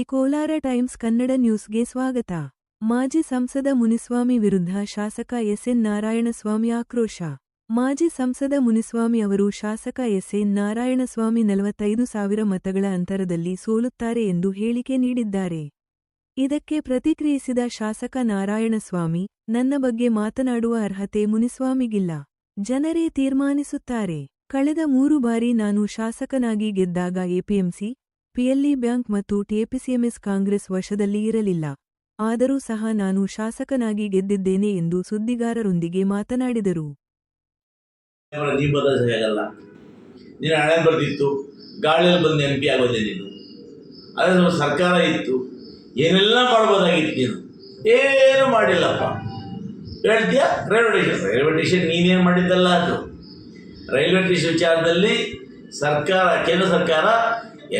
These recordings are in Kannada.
ಕೋಲಾರ ಟೈಮ್ಸ್ ಕನ್ನಡ ನ್ಯೂಸ್ಗೆ ಸ್ವಾಗತ. ಮಾಜಿ ಸಂಸದ ಮುನಿಸ್ವಾಮಿ ವಿರುದ್ಧ ಶಾಸಕ ಎಸ್ಎನ್ ನಾರಾಯಣಸ್ವಾಮಿ ಆಕ್ರೋಶ. ಮಾಜಿ ಸಂಸದ ಮುನಿಸ್ವಾಮಿ ಅವರು ಶಾಸಕ ಎಸ್ಎನ್ ನಾರಾಯಣಸ್ವಾಮಿ ನಲವತ್ತೈದು ಸಾವಿರ ಮತಗಳ ಅಂತರದಲ್ಲಿ ಸೋಲುತ್ತಾರೆ ಎಂದು ಹೇಳಿಕೆ ನೀಡಿದ್ದಾರೆ. ಇದಕ್ಕೆ ಪ್ರತಿಕ್ರಿಯಿಸಿದ ಶಾಸಕ ನಾರಾಯಣಸ್ವಾಮಿ, ನನ್ನ ಬಗ್ಗೆ ಮಾತನಾಡುವ ಅರ್ಹತೆ ಮುನಿಸ್ವಾಮಿಗಿಲ್ಲ. ಜನರೇ ತೀರ್ಮಾನಿಸುತ್ತಾರೆ. ಕಳೆದ ಮೂರು ಬಾರಿ ನಾನು ಶಾಸಕನಾಗಿ ಗೆದ್ದಾಗ ಎಪಿಎಂಸಿ ಪಿಎಲ್ಇ ಬ್ಯಾಂಕ್ ಮತ್ತು ಟಿಎಪಿಸಿಎಂಎಸ್ ಕಾಂಗ್ರೆಸ್ ವಶದಲ್ಲಿ ಇರಲಿಲ್ಲ. ಆದರೂ ಸಹ ನಾನು ಶಾಸಕನಾಗಿ ಗೆದ್ದಿದ್ದೇನೆ ಎಂದು ಸುದ್ದಿಗಾರರೊಂದಿಗೆ ಮಾತನಾಡಿದರು. ನೀನು ಹಣೆ ಬರ್ದಿತ್ತು ಗಾಳಿಯಲ್ಲಿ ಬಂದು ಎಂ ಪಿ ಆಗೋದೆ ನೀನು. ಅದೇ ನಮ್ಮ ಸರ್ಕಾರ ಇತ್ತು. ಏನೆಲ್ಲ ಮಾಡ್ಬೋದಾಗಿತ್ತು ನೀನು? ಏನು ಮಾಡಿಲ್ಲಪ್ಪ. ಹೇಳ್ತೀಯಾ? Railway station. ರೈಲ್ವೆ ಸ್ಟೇಷನ್ ನೀನೇನು ಮಾಡಿದ್ದಲ್ಲ ಅದು. ರೈಲ್ವೆ ಸ್ಟೇಷನ್ ವಿಚಾರದಲ್ಲಿ ಸರ್ಕಾರ, ಕೇಂದ್ರ ಸರ್ಕಾರ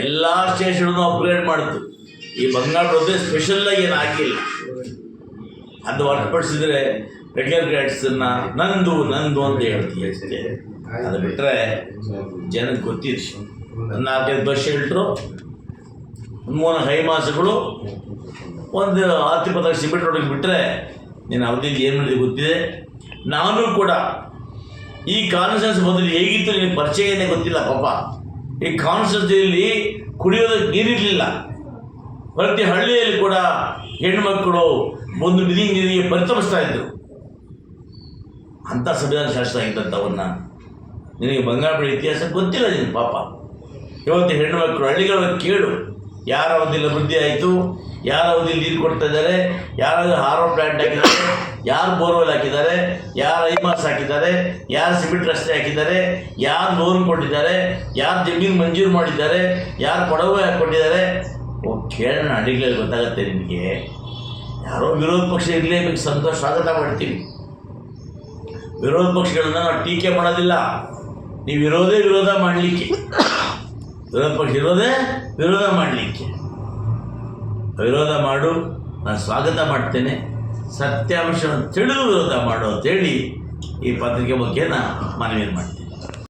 ಎಲ್ಲ ಸ್ಟೇಷನ್ನು ಅಪ್ಗ್ರೇಡ್ ಮಾಡಿತು. ಈ ಬಂಗಾಳ ಪ್ರದೇಶ ಸ್ಪೆಷಲ್ಲಾಗಿ ಏನು ಹಾಕಿಲ್ಲ. ಅದು ಹೊರತುಪಡಿಸಿದ್ರೆ ರೆಗ್ಯುಲರ್ ಗ್ರಾಡ್ಸನ್ನು ನಂದು ನಂದು ಅಂತ ಹೇಳ್ತೀವಿ ಅಷ್ಟೇ. ಅದು ಬಿಟ್ಟರೆ ಜನಕ್ಕೆ ಗೊತ್ತಿದೆ ಒಂದು ನಾಲ್ಕೈದು ಬಸ್ ಶೆಲ್ಟ್ರು ಒಂದು ಮೂರು ಹೈಮಾಸಗಳು. ಒಂದು ಹತ್ತು ಇಪ್ಪತ್ತು ಸಿಮೆಂಟ್ ರೋಡಿಗೆ ಬಿಟ್ಟರೆ ನೀನು ಅವಧಿಗೆ ಏನು ಮಾಡಿದೆ ಗೊತ್ತಿದೆ. ನಾನು ಕೂಡ ಈ ಕಾನ್ಫರೆನ್ಸ್ ಮೊದಲು ಹೇಗಿತ್ತು ನಿನಗೆ ಪರಿಚಯನೇ ಗೊತ್ತಿಲ್ಲ ಪಾಪ. ಈ ಕಾನ್ಫರೆನ್ಸಲ್ಲಿ ಕುಡಿಯೋದಕ್ಕೆ ನೀರಿರಲಿಲ್ಲ. ಪ್ರತಿ ಹಳ್ಳಿಯಲ್ಲಿ ಕೂಡ ಹೆಣ್ಮಕ್ಕಳು ಒಂದು ಬಿದಿ ನೀರಿಗೆ ಪರಿತಮಿಸ್ತಾ ಇದ್ದರು ಅಂಥ ಸಂವಿಧಾನ ಶಾಸ್ತ್ರ ಇದ್ದಂಥವನ್ನ ನಿನಗೆ ಬಂಗಾಳ ಇತಿಹಾಸ ಗೊತ್ತಿಲ್ಲ ನಿನ್ನ ಪಾಪ. ಇವತ್ತು ಹೆಣ್ಣುಮಕ್ಕಳು ಹಳ್ಳಿಗಳ ಕೇಳು. ಯಾರ ಒಂದಿಲ್ಲ ವೃದ್ಧಿ ಆಯಿತು? ಯಾರ ಅವಧಿ ನೀರು ಕೊಡ್ತಾ ಇದ್ದಾರೆ? ಯಾರಾದರೂ ಹಾರೋ ಪ್ಲಾಂಟ್ ಹಾಕಿದ್ದಾರೆ? ಯಾರು ಬೋರ್ವೆಲ್ ಹಾಕಿದ್ದಾರೆ? ಯಾರು ಐಮಾಸ್ ಹಾಕಿದ್ದಾರೆ? ಯಾರು ಸಿಮೆಂಟ್ ರಸ್ತೆ ಹಾಕಿದ್ದಾರೆ? ಯಾರು ಲೋನ್ ಕೊಟ್ಟಿದ್ದಾರೆ? ಯಾರು ಜಮೀನು ಮಂಜೂರು ಮಾಡಿದ್ದಾರೆ? ಯಾರು ಕೊಡವೆ ಕೊಟ್ಟಿದ್ದಾರೆ? ಓ, ಕೇಳೋಣ ಅಡಿಗಳಲ್ಲಿ ಗೊತ್ತಾಗುತ್ತೆ ನಿಮಗೆ. ಯಾರೋ ವಿರೋಧ ಪಕ್ಷ ಇರಲೇಬೇಕು ಸಂತೋಷ, ಸ್ವಾಗತ ಮಾಡ್ತೀವಿ. ವಿರೋಧ ಪಕ್ಷಗಳನ್ನ ನಾವು ಟೀಕೆ ಮಾಡೋದಿಲ್ಲ. ನೀವು ಇರೋದೇ ವಿರೋಧ ಮಾಡಲಿಕ್ಕೆ. ವಿರೋಧ ಪಕ್ಷ ಇರೋದೇ ವಿರೋಧ ಮಾಡಲಿಕ್ಕೆ. ವಿರೋಧ ಮಾಡು, ನಾನು ಸ್ವಾಗತ ಮಾಡ್ತೇನೆ. ಸತ್ಯಾಂಶವನ್ನು ತಿಳಿದು ವಿರೋಧ ಮಾಡು ಅಂತೇಳಿ ಈ ಪತ್ರಿಕೆ ಬಗ್ಗೆ ನಾನು ಮನವಿಯನ್ನು ಮಾಡ್ತೀನಿ.